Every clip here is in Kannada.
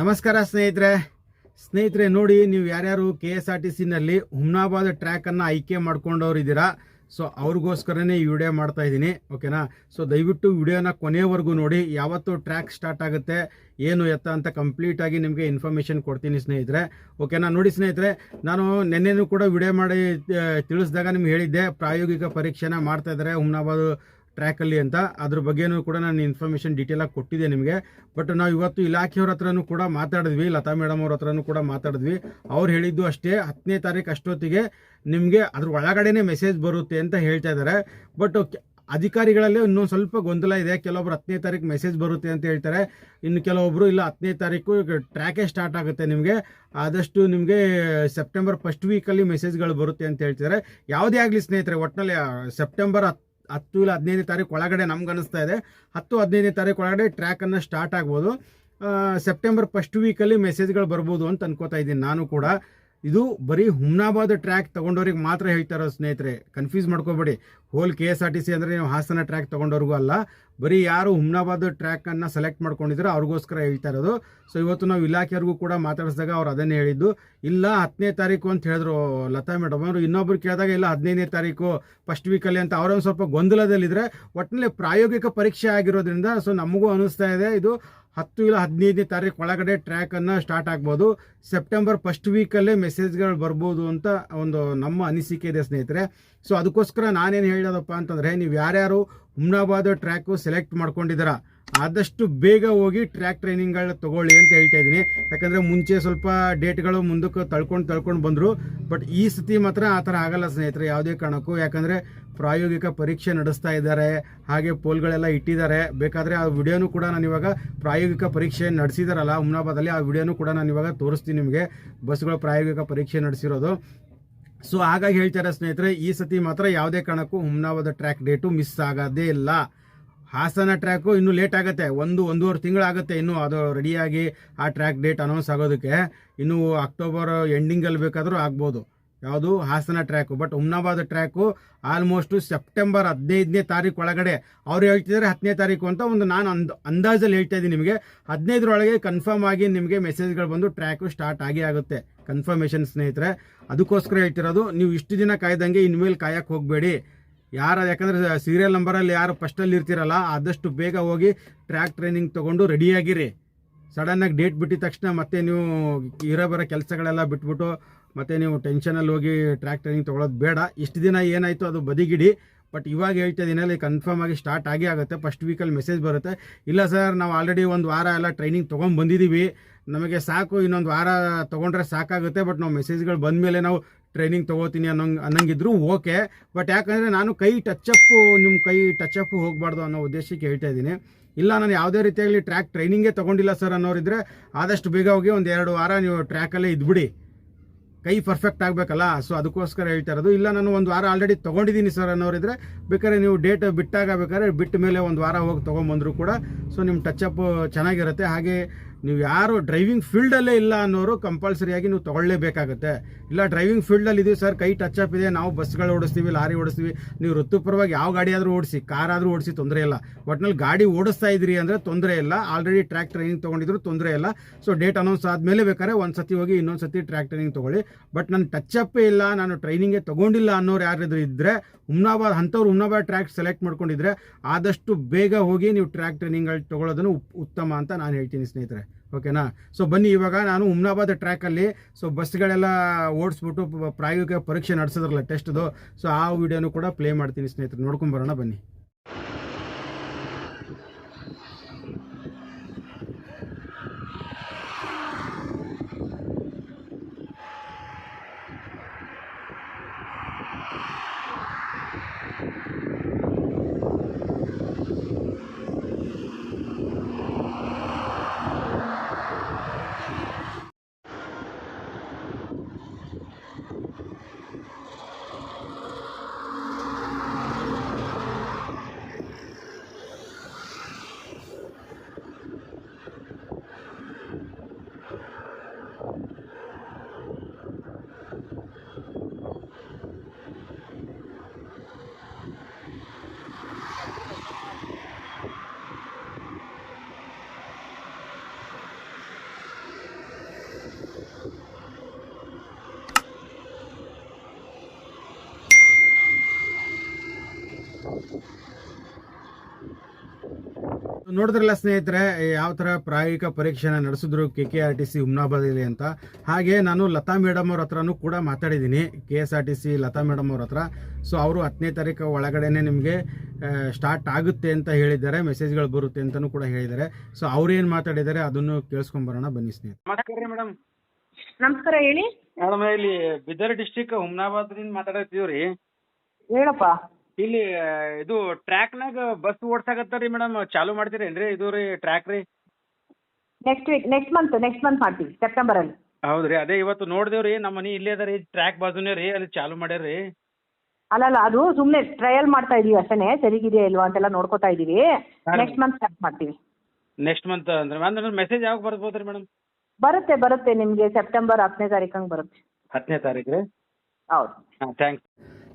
ನಮಸ್ಕಾರ ಸ್ನೇಹಿತರೆ. ಸ್ನೇಹಿತರೆ, ನೋಡಿ, ನೀವು ಯಾರ್ಯಾರು ಕೆ ಎಸ್ ಆರ್ ಟಿ ಸಿನಲ್ಲಿ ಹುಮ್ನಾಬಾದ್ ಟ್ರ್ಯಾಕನ್ನು ಆಯ್ಕೆ ಮಾಡ್ಕೊಂಡವ್ರು ಇದ್ದೀರಾ, ಸೊ ಅವ್ರಿಗೋಸ್ಕರನೇ ಈ ವಿಡಿಯೋ ಮಾಡ್ತಾ ಇದ್ದೀನಿ ಓಕೆನಾ ಸೊ ದಯವಿಟ್ಟು ವಿಡಿಯೋನ ಕೊನೆಯವರೆಗೂ ನೋಡಿ, ಯಾವತ್ತು ಟ್ರ್ಯಾಕ್ ಸ್ಟಾರ್ಟ್ ಆಗುತ್ತೆ, ಏನು ಎತ್ತ ಅಂತ ಕಂಪ್ಲೀಟ್ ಆಗಿ ನಿಮಗೆ ಇನ್ಫಾರ್ಮೇಷನ್ ಕೊಡ್ತೀನಿ ಸ್ನೇಹಿತರೆ ಓಕೆನಾ ನೋಡಿ ಸ್ನೇಹಿತರೆ, ನಾನು ನಿನ್ನೆನೂ ಕೂಡ ವಿಡಿಯೋ ಮಾಡಿ ತಿಳಿಸಿದಾಗ ನಿಮ್ಗೆ ಹೇಳಿದ್ದೆ, ಪ್ರಾಯೋಗಿಕ ಪರೀಕ್ಷೆನ ಮಾಡ್ತಾ ಇದ್ದಾರೆ ಹುಮ್ನಾಬಾದ್ ಟ್ರ್ಯಾಕಲ್ಲಿ ಅಂತ. ಅದ್ರ ಬಗ್ಗೆನೂ ಕೂಡ ನಾನು ಇನ್ಫಾರ್ಮೇಷನ್ ಆಗಿ ಕೊಟ್ಟಿದ್ದೆ ನಿಮಗೆ. ಬಟ್ ನಾವು ಇವತ್ತು ಇಲಾಖೆಯವ್ರ ಹತ್ರನೂ ಕೂಡ ಮಾತಾಡಿದ್ವಿ, ಲತಾ ಮೇಡಮ್ ಅವ್ರ ಹತ್ರನೂ ಕೂಡ ಮಾತಾಡಿದ್ವಿ. ಅವ್ರು ಹೇಳಿದ್ದು ಅಷ್ಟೇ ಹತ್ತನೇ ತಾರೀಕು ಅಷ್ಟೊತ್ತಿಗೆ ನಿಮಗೆ ಅದ್ರ ಒಳಗಡೆನೆ ಮೆಸೇಜ್ ಬರುತ್ತೆ ಅಂತ ಹೇಳ್ತಾ ಇದ್ದಾರೆ ಬಟ್ ಅಧಿಕಾರಿಗಳಲ್ಲಿ ಇನ್ನೊಂದು ಸ್ವಲ್ಪ ಗೊಂದಲ ಇದೆ. ಕೆಲವೊಬ್ರು ಹತ್ತನೇ ತಾರೀಕು ಮೆಸೇಜ್ ಬರುತ್ತೆ ಅಂತ ಹೇಳ್ತಾರೆ. ಇನ್ನು ಕೆಲವೊಬ್ರು ಇಲ್ಲ ಹತ್ತನೇ ತಾರೀಕು ಟ್ರ್ಯಾಕೇ ಸ್ಟಾರ್ಟ್ ಆಗುತ್ತೆ ನಿಮಗೆ. ಆದಷ್ಟು ನಿಮಗೆ ಸೆಪ್ಟೆಂಬರ್ ಫಸ್ಟ್ ವೀಕಲ್ಲಿ ಮೆಸೇಜ್ಗಳು ಬರುತ್ತೆ ಅಂತ ಹೇಳ್ತಾರೆ ಯಾವುದೇ ಆಗಲಿ ಸ್ನೇಹಿತರೆ ಒಟ್ಟಿನಲ್ಲಿ ಸೆಪ್ಟೆಂಬರ್ ಹತ್ತು ಹತ್ತು ಇಲ್ಲ ಹದಿನೈದನೇ ತಾರೀಕು ಒಳಗಡೆ ನಮ್ಗೆ ಅನಿಸ್ತಾ ಇದೆ. ಹತ್ತು, ಹದಿನೈದನೇ ತಾರೀಕು ಒಳಗಡೆ ಟ್ರ್ಯಾಕನ್ನು ಸ್ಟಾರ್ಟ್ ಆಗ್ಬೋದು. ಸೆಪ್ಟೆಂಬರ್ ಫಸ್ಟ್ ವೀಕಲ್ಲಿ ಮೆಸೇಜ್ಗಳು ಬರ್ಬೋದು ಅಂತ ಅನ್ಕೋತಾ ಇದ್ದೀನಿ ನಾನು ಕೂಡ. ಇದು ಬರೀ ಹುಮ್ನಾಬಾದ್ ಟ್ರ್ಯಾಕ್ ತಗೊಂಡವ್ರಿಗೆ ಮಾತ್ರ ಹೇಳ್ತಾರೋ ಸ್ನೇಹಿತರೆ. ಕನ್ಫ್ಯೂಸ್ ಮಾಡ್ಕೋಬೇಡಿ. Whole K S R T C ಅಂದರೆ ನೀವು ಹಾಸನ ಟ್ರ್ಯಾಕ್ ತಗೊಂಡವ್ರಿಗೂ ಅಲ್ಲ, ಬರೀ ಯಾರು ಹುಮ್ನಾಬಾದ್ ಟ್ರ್ಯಾಕನ್ನು ಸೆಲೆಕ್ಟ್ ಮಾಡ್ಕೊಂಡಿದ್ರು ಅವ್ರಿಗೋಸ್ಕರ ಹೇಳ್ತಾ ಇರೋದು. ಸೊ ಇವತ್ತು ನಾವು ಇಲಾಖೆಯವ್ರಿಗೂ ಕೂಡ ಮಾತಾಡಿಸಿದಾಗ ಅವ್ರು ಅದನ್ನೇ ಹೇಳಿದ್ದು. ಇಲ್ಲ, ಹತ್ತನೇ ತಾರೀಕು ಅಂತ ಹೇಳಿದ್ರು ಲತಾ ಮೇಡಮ್ ಅವರು. ಇನ್ನೊಬ್ರು ಕೇಳಿದಾಗ, ಇಲ್ಲ, ಹದಿನೈದನೇ ತಾರೀಕು ಫಸ್ಟ್ ವೀಕಲ್ಲಿ ಅಂತ ಅವರೊಂದು ಸ್ವಲ್ಪ ಗೊಂದಲದಲ್ಲಿದ್ದರೆ ಒಟ್ಟಿನಲ್ಲಿ ಪ್ರಾಯೋಗಿಕ ಪರೀಕ್ಷೆ ಆಗಿರೋದ್ರಿಂದ ಸೊ ನಮಗೂ ಅನಿಸ್ತಾ ಇದೆ. ಇದು ಹತ್ತು ಇಲ್ಲ ಹದಿನೈದನೇ ತಾರೀಕು ಒಳಗಡೆ ಟ್ರ್ಯಾಕನ್ನು ಸ್ಟಾರ್ಟ್ ಆಗ್ಬೋದು. ಸೆಪ್ಟೆಂಬರ್ ಫಸ್ಟ್ ವೀಕಲ್ಲೇ ಮೆಸೇಜ್ಗಳು ಬರ್ಬೋದು ಅಂತ ಒಂದು ನಮ್ಮ ಅನಿಸಿಕೆ ಇದೆ ಸ್ನೇಹಿತರೆ. ಸೊ ಅದಕ್ಕೋಸ್ಕರ ನಾನೇನು ಹೇಳೋದಪ್ಪ ಅಂತಂದರೆ, ನೀವು ಯಾರ್ಯಾರು ಹುಮ್ನಾಬಾದ್ ಟ್ರ್ಯಾಕು ಸೆಲೆಕ್ಟ್ ಮಾಡ್ಕೊಂಡಿದ್ದೀರಾ ಆದಷ್ಟು ಬೇಗ ಹೋಗಿ ಟ್ರ್ಯಾಕ್ ಟ್ರೈನಿಂಗ್ಗಳು ತಗೊಳ್ಳಿ ಅಂತ ಹೇಳ್ತಾ ಇದ್ದೀನಿ. ಯಾಕಂದರೆ ಮುಂಚೆ ಸ್ವಲ್ಪ ಡೇಟ್ಗಳು ಮುಂದಕ್ಕೆ ತಳ್ಕೊಂಡು ತಳ್ಕೊಂಡು ಬಂದರು. ಬಟ್ ಈ ಸತಿ ಮಾತ್ರ ಆ ಥರ ಆಗಲ್ಲ ಸ್ನೇಹಿತರೆ, ಯಾವುದೇ ಕಾರಣಕ್ಕೂ. ಯಾಕಂದರೆ ಪ್ರಾಯೋಗಿಕ ಪರೀಕ್ಷೆ ನಡೆಸ್ತಾ ಇದ್ದಾರೆ, ಹಾಗೆ ಪೋಲ್ಗಳೆಲ್ಲ ಇಟ್ಟಿದ್ದಾರೆ. ಬೇಕಾದರೆ ಆ ವಿಡಿಯೋನು ಕೂಡ ನಾನು ಇವಾಗ ಪ್ರಾಯೋಗಿಕ ಪರೀಕ್ಷೆ ನಡೆಸಿದಾರಲ್ಲ ಹುಮ್ನಾಬಾದಲ್ಲಿ ಆ ವಿಡಿಯೋನು ಕೂಡ ನಾನು ಇವಾಗ ತೋರಿಸ್ತೀನಿ ನಿಮಗೆ. ಬಸ್ಗಳು ಪ್ರಾಯೋಗಿಕ ಪರೀಕ್ಷೆ ನಡೆಸಿರೋದು. ಸೊ ಹಾಗಾಗಿ ಹೇಳ್ತಾರೆ ಸ್ನೇಹಿತರೆ, ಈ ಸತಿ ಮಾತ್ರ ಯಾವುದೇ ಕಾರಣಕ್ಕೂ ಹುಮ್ನಾಬಾದ ಟ್ರ್ಯಾಕ್ ಡೇಟು ಮಿಸ್ ಆಗೋದೇ ಇಲ್ಲ. ಹಾಸನ ಟ್ರ್ಯಾಕು ಇನ್ನೂ ಲೇಟ್ ಆಗುತ್ತೆ. ಒಂದು, ಒಂದೂವರೆ ತಿಂಗಳಾಗುತ್ತೆ ಇನ್ನೂ ಅದು ರೆಡಿಯಾಗಿ ಆ ಟ್ರ್ಯಾಕ್ ಡೇಟ್ ಅನೌನ್ಸ್ ಆಗೋದಕ್ಕೆ. ಇನ್ನೂ ಅಕ್ಟೋಬರ್ ಎಂಡಿಂಗಲ್ಲಿ ಬೇಕಾದರೂ ಆಗ್ಬೋದು. ಯಾವುದು? Hassan track but Humnabad track almost September ಹದಿನೈದನೇ ತಾರೀಕು ಒಳಗಡೆ. ಅವ್ರು ಹೇಳ್ತಿದ್ದಾರೆ ಹತ್ತನೇ ತಾರೀಕು ಅಂತ ಒಂದು ನಾನು ಅಂದ, ಅಂದಾಜಲ್ಲಿ ಹೇಳ್ತಾ ಇದ್ದೀನಿ ನಿಮಗೆ. ಹದಿನೈದರೊಳಗೆ ಕನ್ಫರ್ಮ್ ಆಗಿ ನಿಮಗೆ ಮೆಸೇಜ್ಗಳು ಬಂದು ಟ್ರ್ಯಾಕು ಸ್ಟಾರ್ಟ್ ಆಗಿ ಆಗುತ್ತೆ. ಕನ್ಫರ್ಮೇಷನ್ ಸ್ನೇಹಿತರೆ. ಅದಕ್ಕೋಸ್ಕರ ಹೇಳ್ತಿರೋದು, ನೀವು ಇಷ್ಟು ದಿನ ಕಾಯ್ದಂಗೆ ಇನ್ಮೇಲೆ ಕಾಯಕ್ಕೆ ಹೋಗಬೇಡಿ. ಯಾರ ಯಾಕಂದರೆ ಸೀರಿಯಲ್ ನಂಬರಲ್ಲಿ ಯಾರು ಫಸ್ಟಲ್ಲಿ ಇರ್ತೀರಲ್ಲ, ಆದಷ್ಟು ಬೇಗ ಹೋಗಿ ಟ್ರ್ಯಾಕ್ ಟ್ರೈನಿಂಗ್ ತೊಗೊಂಡು ರೆಡಿಯಾಗಿರಿ ಸಡನ್ನಾಗಿ ಡೇಟ್ ಬಿಟ್ಟಿದ ತಕ್ಷಣ ಮತ್ತೆ ನೀವು ಇರೋ ಬರೋ ಕೆಲಸಗಳೆಲ್ಲ ಬಿಟ್ಬಿಟ್ಟು ಮತ್ತೆ ನೀವು ಟೆನ್ಷನಲ್ಲಿ ಹೋಗಿ ಟ್ರ್ಯಾಕ್ ಟ್ರೈನಿಂಗ್ ತೊಗೊಳೋದು ಬೇಡ. ಇಷ್ಟು ದಿನ ಏನಾಯಿತು ಅದು ಬದಿಗಿಡಿ. ಬಟ್ ಇವಾಗ ಹೇಳ್ತಾ ಇದೀನಿ ಕನ್ಫರ್ಮ್ ಆಗಿ ಸ್ಟಾರ್ಟ್ ಆಗೇ ಆಗುತ್ತೆ. ಫಸ್ಟ್ ವೀಕಲ್ಲಿ ಮೆಸೇಜ್ ಬರುತ್ತೆ. ಇಲ್ಲ ಸರ್ ನಾವು ಆಲ್ರೆಡಿ ಒಂದು ವಾರ ಎಲ್ಲ ಟ್ರೈನಿಂಗ್ ತೊಗೊಂಡು ಬಂದಿದ್ದೀವಿ ನಮಗೆ ಸಾಕು, ಇನ್ನೊಂದು ವಾರ ತೊಗೊಂಡ್ರೆ ಸಾಕಾಗುತ್ತೆ. ಬಟ್ ನಾವು ಮೆಸೇಜ್ಗಳು ಬಂದ ಮೇಲೆ ನಾವು ಟ್ರೈನಿಂಗ್ ತೊಗೋತೀನಿ ಅನ್ನೋಂಗೆ ಅನ್ನಂಗಿದ್ರು ಓಕೆ ಬಟ್ ಯಾಕಂದರೆ ನಾನು ಕೈ ಟಚಪ್ಪು ನಿಮ್ಮ ಕೈ ಟಚಪ್ಪು ಹೋಗಬಾರ್ದು ಅನ್ನೋ ಉದ್ದೇಶಕ್ಕೆ ಹೇಳ್ತಾ ಇದ್ದೀನಿ. ಇಲ್ಲ, ನಾನು ಯಾವುದೇ ರೀತಿಯಾಗಲಿ ಟ್ರ್ಯಾಕ್ ಟ್ರೈನಿಂಗೇ ತೊಗೊಂಡಿಲ್ಲ ಸರ್ ಅನ್ನೋರಿದ್ರೆ ಆದಷ್ಟು ಬೇಗ ಹೋಗಿ ಒಂದು ಎರಡು ವಾರ ನೀವು ಟ್ರ್ಯಾಕಲ್ಲೇ ಇದ್ಬಿಡಿ. ಕೈ ಪರ್ಫೆಕ್ಟ್ ಆಗಬೇಕಲ್ಲ ಸೊ ಅದಕ್ಕೋಸ್ಕರ ಹೇಳ್ತಾ ಇರೋದು. ಇಲ್ಲ, ನಾನು ಒಂದು ವಾರ ಆಲ್ರೆಡಿ ತೊಗೊಂಡಿದ್ದೀನಿ ಸರ್ ಅನ್ನೋರಿದ್ರೆ ಬೇಕಾದ್ರೆ ನೀವು ಡೇಟ್ ಬಿಟ್ಟಾಗ ಬೇಕಾದ್ರೆ ಬಿಟ್ಟ ಮೇಲೆ ಒಂದು ವಾರ ಹೋಗಿ ತೊಗೊಂಬಂದ್ರು ಕೂಡ ಸೊ ನಿಮ್ಮ ಟಚಪ್ ಚೆನ್ನಾಗಿರುತ್ತೆ. ಹಾಗೆ ನೀವು ಯಾರು ಡ್ರೈವಿಂಗ್ ಫೀಲ್ಡಲ್ಲೇ ಇಲ್ಲ ಅನ್ನೋರು ಕಂಪಲ್ಸರಿಯಾಗಿ ನೀವು ತೊಗೊಳ್ಳೇಬೇಕಾಗುತ್ತೆ. ಇಲ್ಲ ಡ್ರೈವಿಂಗ್ ಫೀಲ್ಡಲ್ಲಿ ಇದೀವಿ ಸರ್, ಕೈ ಟಚ್ ಅಪ್ ಇದೆ, ನಾವು ಬಸ್ಗಳು ಓಡಿಸ್ತೀವಿ, ಲಾರಿ ಓಡಿಸ್ತೀವಿ, ನೀವು ವೃತ್ತಿಪರವಾಗಿ ಯಾವ ಗಾಡಿ ಆದರೂ ಓಡಿಸಿ ಕಾರ್ ಆದರೂ ಓಡಿಸಿ ತೊಂದರೆ ಇಲ್ಲ. ಒಟ್ನಲ್ಲಿ ಗಾಡಿ ಓಡಿಸ್ತಾ ಇದ್ರಿ ಅಂದರೆ ತೊಂದರೆ ಇಲ್ಲ. ಆಲ್ರೆಡಿ ಟ್ರ್ಯಾಕ್ ಟ್ರೈನಿಂಗ್ ತೊಗೊಂಡಿದ್ರು ತೊಂದರೆ ಇಲ್ಲ. ಸೊ ಡೇಟ್ ಅನೌನ್ಸ್ ಆದಮೇಲೆ ಬೇಕಾದ್ರೆ ಒಂದು ಸತಿ ಹೋಗಿ ಇನ್ನೊಂದು ಸತಿ ಟ್ರ್ಯಾಕ್ ಟ್ರೈನಿಂಗ್ ತೊಗೊಳ್ಳಿ. ಬಟ್ ನಾನು ಟಚ್ ಅಪ್ಪೇ ಇಲ್ಲ, ನಾನು ಟ್ರೈನಿಂಗೇ ತೊಗೊಂಡಿಲ್ಲ ಅನ್ನೋರು ಯಾರಾದ್ರೂ ಇದ್ದರೆ ಹುಮ್ನಾಬಾದ್ ಅಂಥವ್ರು ಉಮ್ನಾಬಾದ್ ಟ್ರ್ಯಾಕ್ ಸೆಲೆಕ್ಟ್ ಮಾಡ್ಕೊಂಡಿದ್ರೆ ಆದಷ್ಟು ಬೇಗ ಹೋಗಿ ನೀವು ಟ್ರ್ಯಾಕ್ ಟ್ರೈನಿಂಗ್ಗಳು ತೊಗೊಳ್ಳೋದನ್ನು ಉಪ್- ಉತ್ತಮ ಅಂತ ನಾನು ಹೇಳ್ತೀನಿ ಸ್ನೇಹಿತರೆ. ಓಕೆನಾ ಸೊ ಬನ್ನಿ ಇವಾಗ ನಾನು ಹುಮ್ನಾಬಾದ್ ಟ್ರ್ಯಾಕಲ್ಲಿ ಸೊ ಬಸ್ಗಳೆಲ್ಲ ಓಡಿಸ್ಬಿಟ್ಟು ಪ್ರಾಯೋಗಿಕ ಪರೀಕ್ಷೆ ನಡೆಸಿದ್ರಲ್ಲ ಟೆಸ್ಟ್ದು ಸೊ ಆ ವಿಡಿಯೋನು ಕೂಡ ಪ್ಲೇ ಮಾಡ್ತೀನಿ ಸ್ನೇಹಿತರೆ. ನೋಡ್ಕೊಂಡು ಬರೋಣ ಬನ್ನಿ. ನೋಡಿದ್ರಲ್ಲ ಸ್ನೇಹಿತರೆ ಯಾವ ಥರ ಪ್ರಾಯೋಗಿಕ ಪರೀಕ್ಷೆನ ನಡೆಸಿದ್ರು K K R T C ಹುಮ್ನಾಬಾದಲ್ಲಿ ಅಂತ. ಹಾಗೆ ನಾನು ಲತಾ ಮೇಡಮ್ ಅವ್ರ ಹತ್ರನೂ ಕೂಡ ಮಾತಾಡಿದ್ದೀನಿ K S R T C Latha madam ಅವ್ರ ಹತ್ರ. ಸೊ ಅವರು ಹತ್ತನೇ ತಾರೀಕು ಒಳಗಡೆನೇ ನಿಮಗೆ ಸ್ಟಾರ್ಟ್ ಆಗುತ್ತೆ ಅಂತ ಹೇಳಿದ್ದಾರೆ ಮೆಸೇಜ್ಗಳು ಬರುತ್ತೆ ಅಂತಲೂ ಕೂಡ ಹೇಳಿದ್ದಾರೆ. ಸೊ ಅವ್ರೇನು ಮಾತಾಡಿದ್ದಾರೆ ಅದನ್ನು ಕೇಳಿಸ್ಕೊಂಬರೋಣ ಬನ್ನಿ ಸ್ನೇಹಿತರೆ. ನಮಸ್ಕಾರ ಮೇಡಮ್. ನಮಸ್ಕಾರ ಹೇಳಿ. ಮೇಡಮ್ ಇಲ್ಲಿ ಬಿದರ್ ಡಿಸ್ಟಿಕ್ ಹುಮ್ನಾಬಾದ್ರಿಂದ ಮಾತಾಡತ್ತೀವ್ರಿ ಹೇಳಪ್ಪ. ಇಲ್ಲಿ ಇದು ಟ್ರ್ಯಾಕ್ನಾಗ ಬಸ್ ಓಡ್ಸಾಕತ್ತಾರ ರೀ ಮೇಡಮ್ ಚಾಲು ಮಾಡ್ತೀರೇನ್ರಿ ಇದು ರೀ ಟ್ರ್ಯಾಕ್ ರೀ? Next week next month next month ಮಾಡ್ತೀವಿ ಸೆಪ್ಟೆಂಬರ್ ಅಲ್ಲಿ. ಹೌದ್ರಿ ಅದೇ ಇವತ್ತು ನೋಡಿದೇವ್ರಿ ನಮ್ಮ ಮನಿ ಇಲ್ಲೇ ಅದ ರೀ ಟ್ರ್ಯಾಕ್ ಬಾಜುನೇ ರೀ ಅಲ್ಲಿ ಚಾಲು ಮಾಡ್ಯಾರ ರೀ ಅಲ್ಲಲ್ಲ ಅದು ಸುಮ್ಮನೆ ಟ್ರಯಲ್ ಮಾಡ್ತಾ ಇದೀವಿ ಅಷ್ಟೇ ಸರಿಗಿದೆಯಾ ಇಲ್ವಾ ಅಂತೆಲ್ಲ ನೋಡ್ಕೊತಾ ಇದೀವಿ. ಹಾಂ. ನೆಕ್ಸ್ಟ್ ಮಂತ್ ಸ್ಟಾರ್ಟ್ ಮಾಡ್ತೀವಿ. ನೆಕ್ಸ್ಟ್ ಮಂತ್ ಅಂದ್ರೆ ಅಂದ್ರೆ ಮೆಸೇಜ್ ಯಾವಾಗ ಬರ್ಬೋದು ರೀ ಮೇಡಮ್ ಬರುತ್ತೆ ಬರುತ್ತೆ ನಿಮಗೆ ಸೆಪ್ಟೆಂಬರ್ ಹತ್ತನೇ ತಾರೀಕಂಗೆ ಬರುತ್ತೆ. ಹತ್ತನೇ ತಾರೀಕು ರೀ? ಹೌದು. ಹಾಂ ಥ್ಯಾಂಕ್ಸ್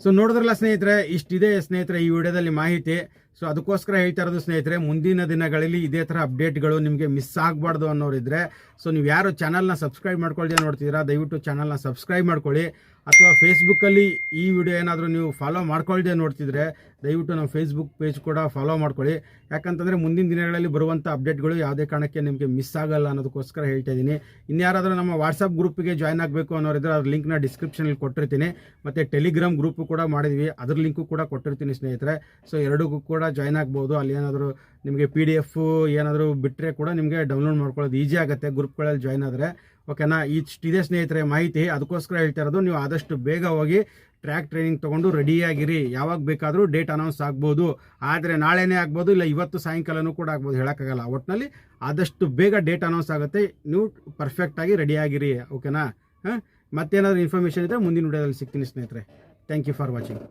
ಸೊ ನೋಡಿದ್ರಲ್ಲ ಸ್ನೇಹಿತರೆ, ಇಷ್ಟಿದೆ ಸ್ನೇಹಿತರೆ ಈ ವಿಡಿಯೋದಲ್ಲಿ ಮಾಹಿತಿ. ಸೊ ಅದಕ್ಕೋಸ್ಕರ ಹೇಳ್ತಾ ಇರೋದು ಸ್ನೇಹಿತರೆ, ಮುಂದಿನ ದಿನಗಳಲ್ಲಿ ಇದೇ ಥರ ಅಪ್ಡೇಟ್ಗಳು ನಿಮಗೆ ಮಿಸ್ ಆಗಬಾರ್ದು ಅನ್ನೋರಿದ್ರೆ ಸೊ ನೀವು ಯಾರು ಚಾನಲ್ನ ಸಬ್ಸ್ಕ್ರೈಬ್ ಮಾಡ್ಕೊಳ್ದೆ ನೋಡ್ತೀರಾ ದಯವಿಟ್ಟು ಚಾನಲ್ನ ಸಬ್ಸ್ಕ್ರೈಬ್ ಮಾಡ್ಕೊಳ್ಳಿ. ಅಥವಾ ಫೇಸ್ಬುಕ್ಕಲ್ಲಿ ಈ ವಿಡಿಯೋ ಏನಾದರೂ ನೀವು ಫಾಲೋ ಮಾಡ್ಕೊಳ್ಳದೆ ನೋಡ್ತಿದ್ರೆ, ದಯವಿಟ್ಟು ನಮ್ಮ ಫೇಸ್ಬುಕ್ ಪೇಜ್ ಕೂಡ ಫಾಲೋ ಮಾಡ್ಕೊಳ್ಳಿ. ಯಾಕಂತಂದರೆ ಮುಂದಿನ ದಿನಗಳಲ್ಲಿ ಬರುವಂಥ ಅಪ್ಡೇಟ್ಗಳು ಯಾವುದೇ ಕಾರಣಕ್ಕೆ ನಿಮಗೆ ಮಿಸ್ ಆಗಲ್ಲ ಅನ್ನೋದಕ್ಕೋಸ್ಕರ ಹೇಳ್ತಾ ಇದ್ದೀನಿ ಇನ್ಯಾರಾದರೂ ನಮ್ಮ ವಾಟ್ಸಪ್ ಗ್ರೂಪಿಗೆ ಜಾಯ್ನ್ ಆಗಬೇಕು ಅನ್ನೋರಿದ್ರೆ ಅದ್ರ ಲಿಂಕ್ನ ಡಿಸ್ಕ್ರಿಪ್ಷನಲ್ಲಿ ಕೊಟ್ಟಿರ್ತೀನಿ. ಮತ್ತು ಟೆಲಿಗ್ರಾಮ್ ಗ್ರೂಪು ಕೂಡ ಮಾಡಿದ್ವಿ. ಅದ್ರ ಲಿಂಕು ಕೂಡ ಕೊಟ್ಟಿರ್ತೀನಿ ಸ್ನೇಹಿತರೆ. ಸೊ ಎರಡಕ್ಕೂ ಕೂಡ ಜಾಯ್ನ್ ಆಗ್ಬೋದು. ಅಲ್ಲಿ ಏನಾದರೂ ನಿಮಗೆ ಪಿ ಡಿ ಎಫ್ ಏನಾದರೂ ಬಿಟ್ಟರೆ ಕೂಡ ನಿಮಗೆ ಡೌನ್ಲೋಡ್ ಮಾಡ್ಕೊಳ್ಳೋದು ಈಸಿ ಆಗುತ್ತೆ. ಗ್ರೂಪ್ಗಳಲ್ಲಿ ಜಾಯ್ನ್ ಆದರೆ. ಓಕೆನಾ? ಇಷ್ಟಿದೆ ಸ್ನೇಹಿತರೆ, ಮಾಹಿತಿ. ಅದಕ್ಕೋಸ್ಕರ ಹೇಳ್ತಾ ಇರೋದು, ನೀವು ಆದಷ್ಟು ಬೇಗ ಹೋಗಿ ಟ್ರ್ಯಾಕ್ ಟ್ರೈನಿಂಗ್ ತೊಗೊಂಡು ರೆಡಿಯಾಗಿರಿ. ಯಾವಾಗ ಬೇಕಾದರೂ ಡೇಟ್ ಅನೌನ್ಸ್ ಆಗ್ಬೋದು. ಆದರೆ ನಾಳೆನೇ ಆಗ್ಬೋದು, ಇಲ್ಲ ಇವತ್ತು ಸಾಯಂಕಾಲನೂ ಕೂಡ ಆಗ್ಬೋದು, ಹೇಳೋಕ್ಕಾಗಲ್ಲ. ಒಟ್ಟಿನಲ್ಲಿ ಆದಷ್ಟು ಬೇಗ ಡೇಟ್ ಅನೌನ್ಸ್ ಆಗುತ್ತೆ. ನೀವು ಪರ್ಫೆಕ್ಟಾಗಿ ರೆಡಿಯಾಗಿರಿ, ಓಕೆನಾ? ಹಾಂ? ಮತ್ತೇನಾದರೂ ಇನ್ಫಾರ್ಮೇಷನ್ ಇದ್ದರೆ ಮುಂದಿನ ವಿಡಿಯೋದಲ್ಲಿ ಸಿಗ್ತೀನಿ ಸ್ನೇಹಿತರೆ. Thank you for watching